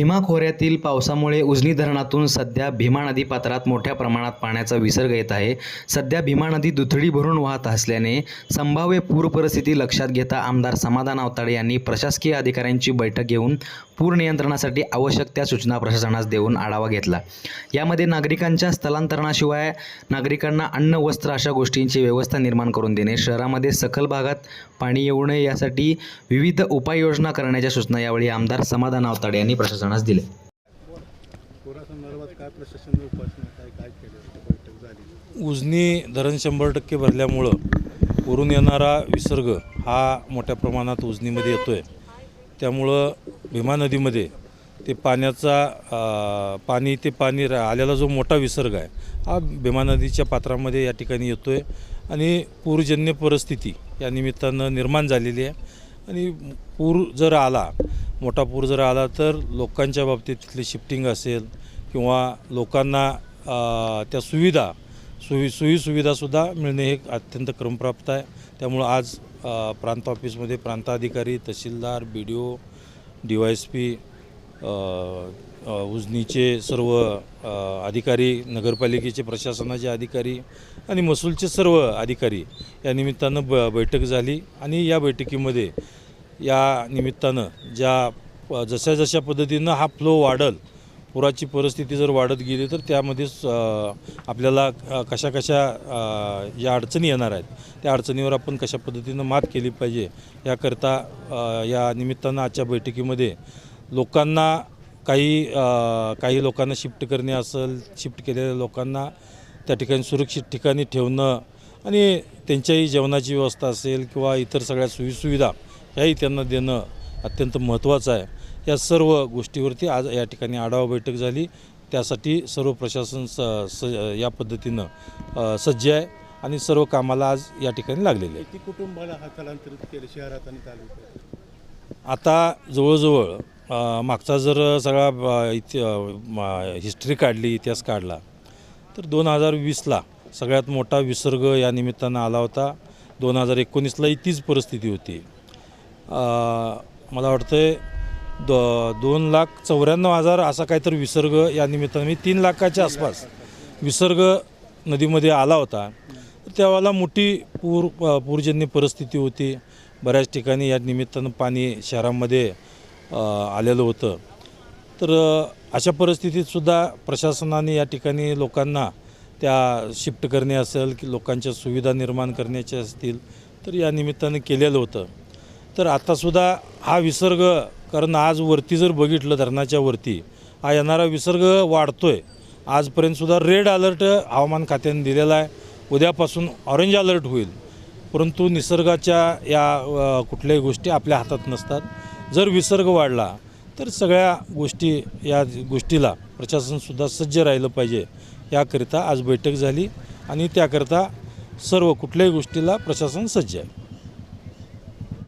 भीमा खोऱ्यातील पावसामुळे उजनी धरणातून सध्या भीमा नदी पात्रात मोठ्या प्रमाणात पाण्याचा विसर्ग येत आहे. सध्या भीमा नदी दुथडी भरून वाहत असल्याने संभाव्य पूर परिस्थिती लक्षात घेता आमदार समाधान अवताडे यांनी प्रशासकीय अधिकाऱ्यांची बैठक घेऊन पूर नियंत्रणासाठी आवश्यक त्या सूचना प्रशासनास देऊन आढावा घेतला. यामध्ये नागरिकांच्या स्थलांतरणाशिवाय नागरिकांना अन्न वस्त्र अशा गोष्टींची व्यवस्था निर्माण करून देणे शहरामध्ये सखल भागात पाणी येऊ नये यासाठी विविध उपाययोजना करण्याच्या सूचना यावेळी आमदार समाधान अवताडे यांनी प्रशासन उपासना काय काय केलं? बैठक झाली. उजनी धरण शंभर टक्के भरल्यामुळं वरून येणारा विसर्ग हा मोठ्या प्रमाणात उजनीमध्ये येतो आहे त्यामुळं भीमा नदीमध्ये ते पाण्याचा पाणी ते पाणी रा- आलेला जो मोठा विसर्ग आहे हा भीमा नदीच्या पात्रामध्ये या ठिकाणी येतो आहे आणि पूरजन्य परिस्थिती या निमित्तानं निर्माण झालेली आहे. आणि पूर जर आला मोठा पूर जर आला तर लोकांच्या बाबतीत तिथली शिफ्टिंग असेल किंवा लोकांना त्या सुविधा सोयी सोयी सुविधासुद्धा मिळणे हे अत्यंत क्रमप्राप्त आहे. त्यामुळं आज प्रांत ऑफिसमध्ये प्रांताधिकारी तहसीलदार B D O D Y S P उजनीचे सर्व अधिकारी नगरपालिकेचे प्रशासनाचे अधिकारी आणि महसूलचे सर्व अधिकारी या निमित्तानं ब बैठक झाली आणि या बैठकीमध्ये या निमित्तानं ज्या जशा जशा पद्धतीनं हा फ्लो वाढल पुराची परिस्थिती जर वाढत गेली तर त्यामध्ये आपल्याला कशा कशा या ज्या अडचणी येणार आहेत त्या अडचणीवर आपण कशा पद्धतीनं मात केली पाहिजे याकरता या निमित्तानं आजच्या बैठकीमध्ये लोकांना काही काही लोकांना शिफ्ट करणे असेल शिफ्ट केलेल्या लोकांना त्या ठिकाणी सुरक्षित ठिकाणी ठेवणं आणि त्यांच्याही जेवणाची व्यवस्था असेल किंवा इतर सगळ्या सोयीसुविधा ह्याही त्यांना देणं अत्यंत महत्त्वाचं आहे. या सर्व गोष्टीवरती आज या ठिकाणी आढावा बैठक झाली. त्यासाठी सर्व प्रशासन स स या पद्धतीनं सज्ज आहे आणि सर्व कामाला आज या ठिकाणी लागलेले आहे कुटुंबाला हा स्थलांतरित केलं? शहरात आणि तालुक्यात? आता जवळजवळ मागचा जर सगळा इति हिस्ट्री काढली इतिहास काढला तर दोन हजार वीसला सगळ्यात मोठा विसर्ग या निमित्तानं आला होता. दोन हजार एकोणीसलाही तीच परिस्थिती होती. मला वाटतं दो दोन लाख चौऱ्याण्णव हजार असा काहीतरी विसर्ग या निमित्तानं मी तीन लाखाच्या आसपास विसर्ग नदीमध्ये आला होता. तर त्यावेळेला मोठी पूर पूरजन्य परिस्थिती होती. बऱ्याच ठिकाणी या निमित्तानं पाणी शहरामध्ये आलेलं होतं. तर अशा परिस्थितीतसुद्धा प्रशासनाने या ठिकाणी लोकांना त्या शिफ्ट करणे असेल की लोकांच्या सुविधा निर्माण करण्याच्या असतील तर या निमित्तानं केलेलं होतं. तर आत्तासुद्धा हा विसर्ग कारण आज वरती जर बघितलं धरणाच्या वरती हा येणारा विसर्ग वाढतो आहे आजपर्यंतसुद्धा रेड अलर्ट हवामान खात्याने दिलेला आहे. उद्यापासून ऑरेंज अलर्ट होईल. परंतु निसर्गाच्या या कुठल्याही गोष्टी आपल्या हातात नसतात. जर विसर्ग वाढला तर सगळ्या गोष्टी या गोष्टीला प्रशासनसुद्धा सज्ज राहिलं पाहिजे. याकरिता आज बैठक झाली आणि त्याकरिता सर्व कुठल्याही गोष्टीला प्रशासन सज्ज आहे.